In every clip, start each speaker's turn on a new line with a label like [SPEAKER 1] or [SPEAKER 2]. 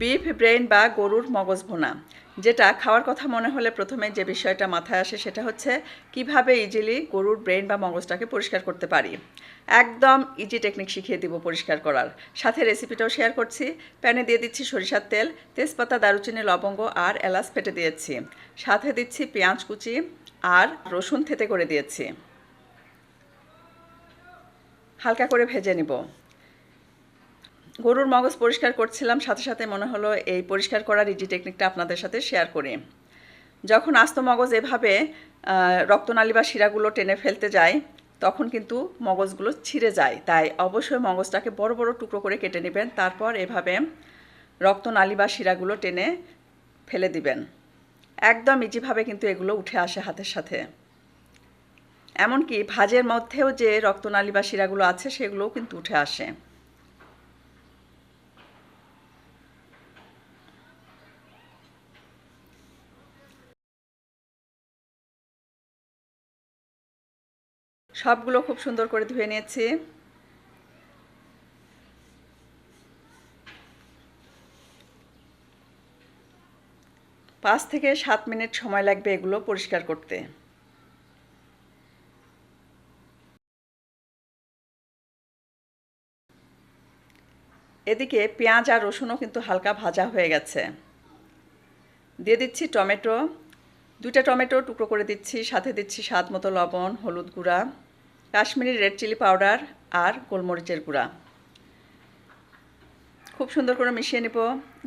[SPEAKER 1] Beef brain বা গরুর মগজ ভুনা, যেটা খাওয়ার কথা মনে হলে প্রথমে যে বিষয়টা মাথায় আসে সেটা হচ্ছে কীভাবে ইজিলি গরুর ব্রেন বা মগজটাকে পরিষ্কার করতে পারি। একদম ইজি টেকনিক শিখিয়ে দিব পরিষ্কার করার। সাথে রেসিপিটাও শেয়ার করছি। প্যানে দিয়ে দিচ্ছি সরিষার তেল, তেজপাতা, দারুচিনি, লবঙ্গ আর এলাচ ফেটে দিয়েছি। সাথে দিচ্ছি পেঁয়াজ কুচি আর রসুন থেতে করে দিয়েছি। হালকা করে ভেজে নিব। গরুর মগজ পরিষ্কার করছিলাম, সাথে সাথে মনে হলো এই পরিষ্কার করার ইজি টেকনিকটা আপনাদের সাথে শেয়ার করি। যখন আস্ত মগজ এভাবে রক্তনালী বা শিরাগুলো টেনে ফেলতে যায়, তখন কিন্তু মগজগুলো ছিঁড়ে যায়। তাই অবশ্যই মগজটাকে বড় বড় টুকরো করে কেটে নেবেন, তারপর এভাবে রক্তনালী বা শিরাগুলো টেনে ফেলে দিবেন। একদম ইজিভাবে কিন্তু এগুলো উঠে আসে হাতের সাথে। এমনকি ভাজের মধ্যেও যে রক্তনালী বা শিরাগুলো আছে, সেগুলোও কিন্তু উঠে আসে। সবগুলো খুব সুন্দর করে ধুয়ে নিয়েছি। পাঁচ থেকে সাত মিনিট সময় লাগবে এগুলো পরিষ্কার করতে। এদিকে পেঁয়াজ আর রসুনও কিন্তু হালকা ভাজা হয়ে গেছে। দিয়ে দিচ্ছি টমেটো। দুইটা টমেটো টুকরো করে দিচ্ছি, সাথে দিচ্ছি স্বাদ মতো লবণ, হলুদ গুঁড়া। কাশ্মীরি রেড চিলি পাউডার আর গোলমরিচের গুঁড়া। খুব সুন্দর করে মিশিয়ে নেব।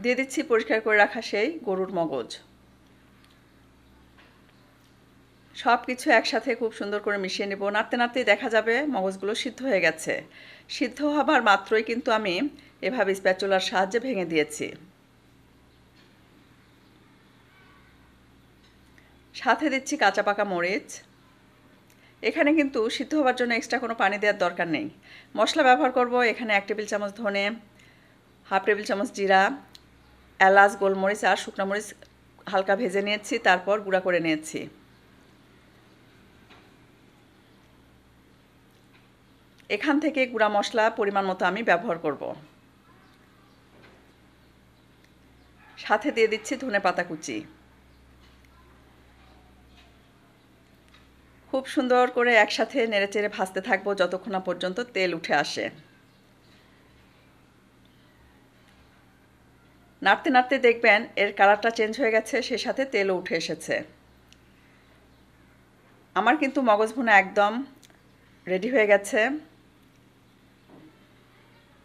[SPEAKER 1] দিয়ে দিচ্ছি পরিষ্কার করে রাখা সেই গরুর মগজ। সব কিছু একসাথে খুব সুন্দর করে মিশিয়ে নেব। নাড়তে নাড়তেই দেখা যাবে মগজগুলো সিদ্ধ হয়ে গেছে। সিদ্ধ হবার মাত্রই কিন্তু আমি এভাবে স্প্যাচুলার সাহায্যে ভেঙে দিয়েছি। সাথে দিচ্ছি কাঁচা পাকা মরিচ। এখানে কিন্তু সিদ্ধ হওয়ার জন্য এক্সট্রা কোনো পানি দেওয়ার দরকার নেই। মশলা ব্যবহার করব, এখানে এক টেবিল চামচ ধনে, হাফ টেবিল চামচ জিরা, এলাচ, গোলমরিচ আর শুকনো মরিচ হালকা ভেজে নিয়েছি, তারপর গুঁড়া করে নিয়েছি। এখান থেকে গুঁড়া মশলা পরিমাণ মতো আমি ব্যবহার করব। সাথে দিয়ে দিচ্ছি ধনে পাতা কুচি। খুব সুন্দর করে একসাথে নেড়েচেড়ে ভাজতে থাকব যতক্ষণ না পর্যন্ত তেল উঠে আসে। নাড়তে নাড়তে দেখবেন এর কালারটা চেঞ্জ হয়ে গেছে, সে সাথে তেলও উঠে এসেছে। আমার কিন্তু মগজ ভুনা একদম রেডি হয়ে গেছে।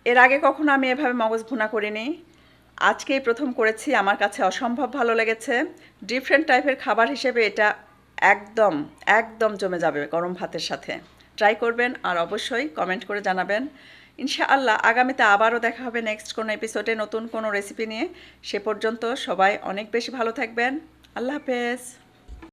[SPEAKER 1] এর আগে কখনো আমি এভাবে মগজ ভুনা করিনি। আজকেই প্রথম করেছি, আমার কাছে অসম্ভব ভালো লেগেছে। ডিফারেন্ট টাইপের খাবার হিসেবে এটা একদম একদম জমে যাবে গরম ভাতের সাথে। ট্রাই করবেন আর অবশ্যই কমেন্ট করে জানাবেন। ইনশাআল্লাহ আগামীতে আবারও দেখা হবে নেক্সট কোনো এপিসোডে নতুন কোনো রেসিপি নিয়ে। সে পর্যন্ত সবাই অনেক বেশি ভালো থাকবেন। আল্লাহ হাফেজ।